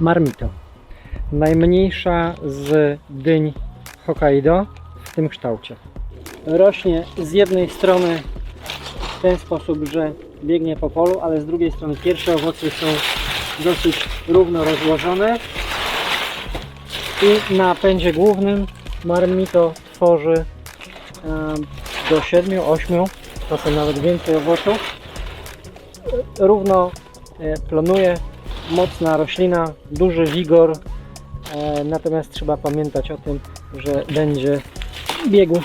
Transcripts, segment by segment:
Marmito. Najmniejsza z dyń Hokkaido w tym kształcie. Rośnie z jednej strony w ten sposób, że biegnie po polu, ale z drugiej strony pierwsze owoce są dosyć równo rozłożone i na pędzie głównym marmito tworzy do 7-8, czasem nawet więcej owoców. Równo e, plonuje, mocna roślina, duży wigor, e, natomiast trzeba pamiętać o tym, że będzie biegł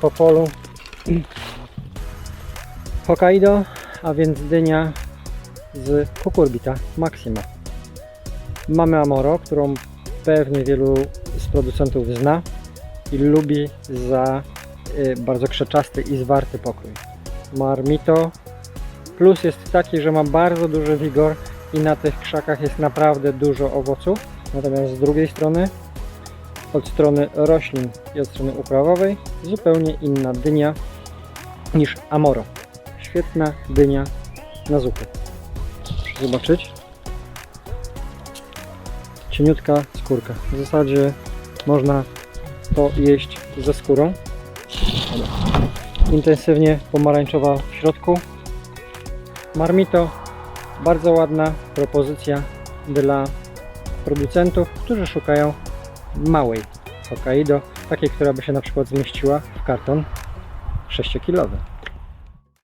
po polu Hokkaido, a więc dynia z Cucurbita Maxima. Mamy Amoro, którą pewnie wielu z producentów zna i lubi za y, bardzo krzeczasty i zwarty pokój. Marmito plus jest taki, że ma bardzo duży wigor i na tych krzakach jest naprawdę dużo owoców. Natomiast z drugiej strony, od strony roślin i od strony uprawowej, zupełnie inna dynia niż Amoro. Świetna dynia na zupę. Proszę zobaczyć. Cieniutka skórka. W zasadzie można to jeść ze skórą. Intensywnie pomarańczowa w środku. Marmito. Bardzo ładna propozycja dla producentów, którzy szukają małej Hokkaido, takiej, która by się na przykład zmieściła w karton 6-kilowy.